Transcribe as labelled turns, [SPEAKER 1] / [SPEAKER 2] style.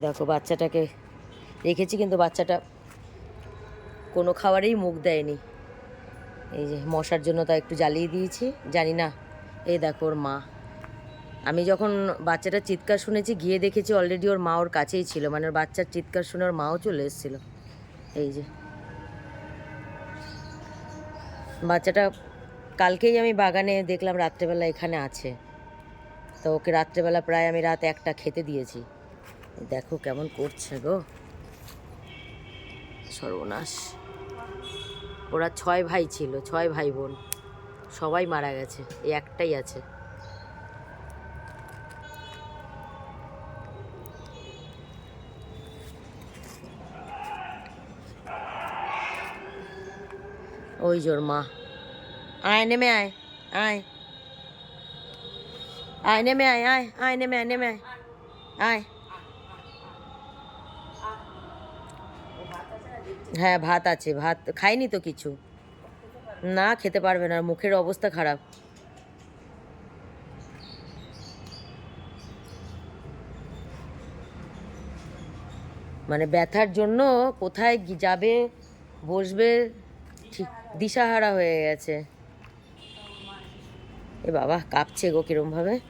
[SPEAKER 1] দেখো, বাচ্চাটাকে রেখেছি কিন্তু বাচ্চাটা কোনো খাবারেই মুখ দেয়নি। এই যে মশার জন্য তা একটু জ্বালিয়ে দিয়েছি। জানি না, এই দেখো ওর মা। আমি যখন বাচ্চাটার চিৎকার শুনেছি, গিয়ে দেখেছি অলরেডি ওর মা ওর কাছেই ছিল। মানে ওর বাচ্চার চিৎকার শুনে ওর মাও চলে এসেছিল। এই যে। বাচ্চাটা কালকেই আমি বাগানে দেখলাম রাত্রেবেলা এখানে আছে। তো ওকে রাত্রেবেলা প্রায় আমি রাত একটা খেতে দিয়েছি। দেখো কেমন করছে গো। সর্বনাশ। ওরা ছয় ভাই ছিল, ছয় ভাই বোন। সবাই মারা গেছে, এই একটাই আছে। ওই জোর মা। আয়, নেমে আয় আয়। আয়, নেমে আয় আয় আয়, নেমে আয় নেমে আয়। আয়। হ্যাঁ ভাত আছে। ভাত খাইনি তো কিছু। না, খেতে পারবে না। মুখের অবস্থা খারাপ। মানে ব্যথার জন্য কোথায় যাবে, বসবে, ঠিক দিশাহারা হয়ে গেছে। এ বাবা, কাঁপছে গো কিরমভাবে?